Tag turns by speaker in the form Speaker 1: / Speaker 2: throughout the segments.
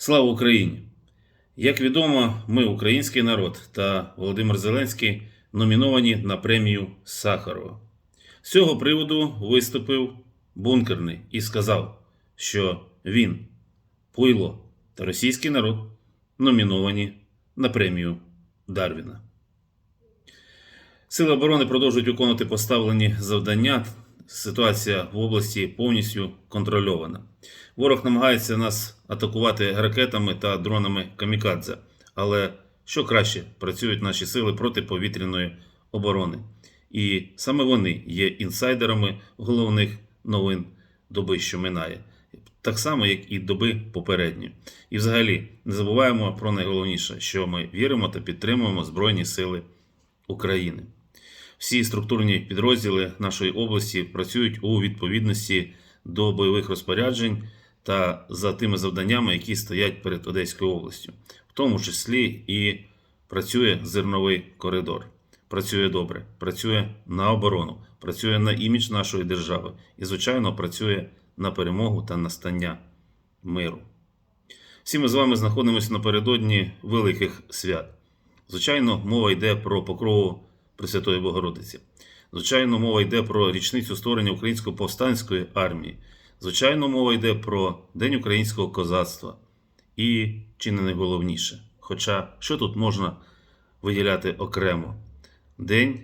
Speaker 1: Слава Україні! Як відомо, ми, український народ та Володимир Зеленський, номіновані на премію Сахарова. З цього приводу виступив бункерний і сказав, що він, Пуйло та російський народ номіновані на премію Дарвіна. Сили оборони продовжують виконувати поставлені завдання. Ситуація в області повністю контрольована. Ворог намагається нас атакувати ракетами та дронами камікадзе. Але що краще працюють наші сили протиповітряної оборони. І саме вони є інсайдерами головних новин доби, що минає. Так само, як і доби попередні. І взагалі не забуваємо про найголовніше, що ми віримо та підтримуємо Збройні Сили України. Всі структурні підрозділи нашої області працюють у відповідності до бойових розпоряджень та за тими завданнями, які стоять перед Одеською областю, в тому числі і працює зерновий коридор. Працює добре, працює на оборону, працює на імідж нашої держави і, звичайно, працює на перемогу та настання миру. Всі ми з вами знаходимося напередодні великих свят. Звичайно, мова йде про покрову Пресвятої Богородиці. Звичайно, мова йде про річницю створення Української повстанської армії. Звичайно, мова йде про День українського козацтва. І чи не найголовніше. Хоча що тут можна виділяти окремо? День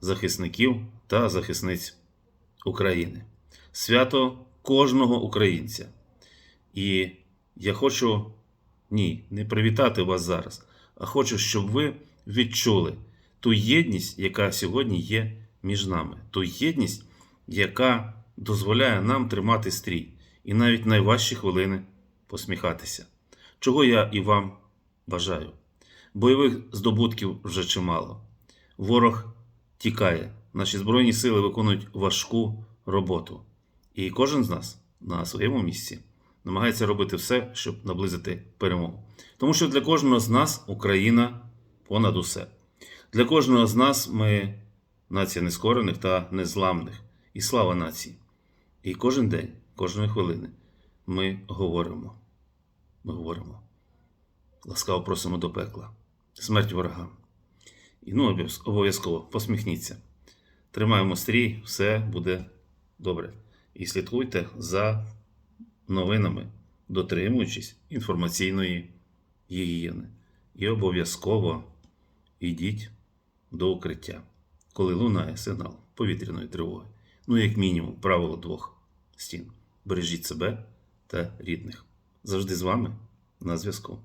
Speaker 1: захисників та захисниць України. Свято кожного українця. І я хочу ні, не привітати вас зараз, а хочу, щоб ви відчули ту єдність, яка сьогодні є між нами, ту єдність, яка дозволяє нам тримати стрій і навіть найважчі хвилини посміхатися. Чого я і вам бажаю. Бойових здобутків вже чимало. Ворог тікає, наші Збройні сили виконують важку роботу. І кожен з нас на своєму місці намагається робити все, щоб наблизити перемогу. Тому що для кожного з нас Україна понад усе. Для кожного з нас ми нація нескорених та незламних. І слава нації. І кожен день, кожної хвилини ми говоримо. Ми говоримо. Ласкаво просимо до пекла. Смерть ворогам. І ну, обов'язково посміхніться. Тримаємо стрій, все буде добре. І слідкуйте за новинами, дотримуючись інформаційної гігієни. І обов'язково йдіть до укриття, коли лунає сигнал повітряної тривоги. Ну, як мінімум, правило двох стін. Бережіть себе та рідних. Завжди з вами на зв'язку.